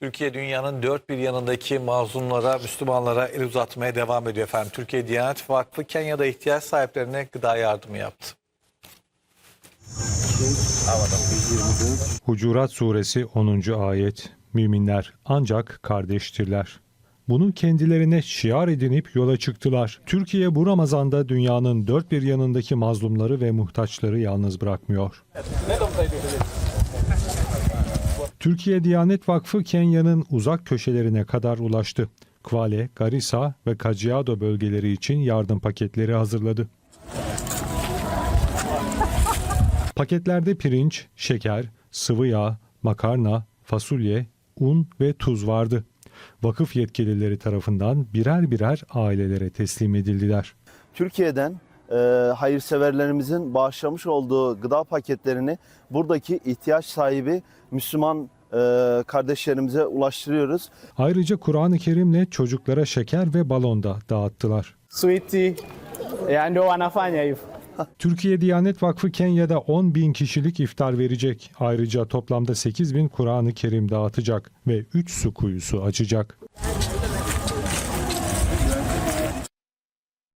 Türkiye dünyanın dört bir yanındaki mazlumlara, Müslümanlara el uzatmaya devam ediyor efendim. Türkiye Diyanet Vakfı Kenya'da ihtiyaç sahiplerine gıda yardımı yaptı. Hucurat Suresi 10. ayet Müminler ancak kardeştirler. Bunu kendilerine şiar edinip yola çıktılar. Türkiye bu Ramazan'da dünyanın dört bir yanındaki mazlumları ve muhtaçları yalnız bırakmıyor. Türkiye Diyanet Vakfı Kenya'nın uzak köşelerine kadar ulaştı. Kwale, Garissa ve Kajiado bölgeleri için yardım paketleri hazırladı. Paketlerde pirinç, şeker, sıvı yağ, makarna, fasulye, un ve tuz vardı. Vakıf yetkilileri tarafından birer birer ailelere teslim edildiler. Türkiye'den e, hayırseverlerimizin bağışlamış olduğu gıda paketlerini buradaki ihtiyaç sahibi Müslüman e, kardeşlerimize ulaştırıyoruz. Ayrıca Kur'an-ı Kerim'le çocuklara şeker ve balon da dağıttılar. switi ya ndio wanafanya hivyo. Türkiye Diyanet Vakfı Kenya'da 10 bin kişilik iftar verecek. Ayrıca toplamda 8 bin Kur'an-ı Kerim dağıtacak ve 3 su kuyusu açacak.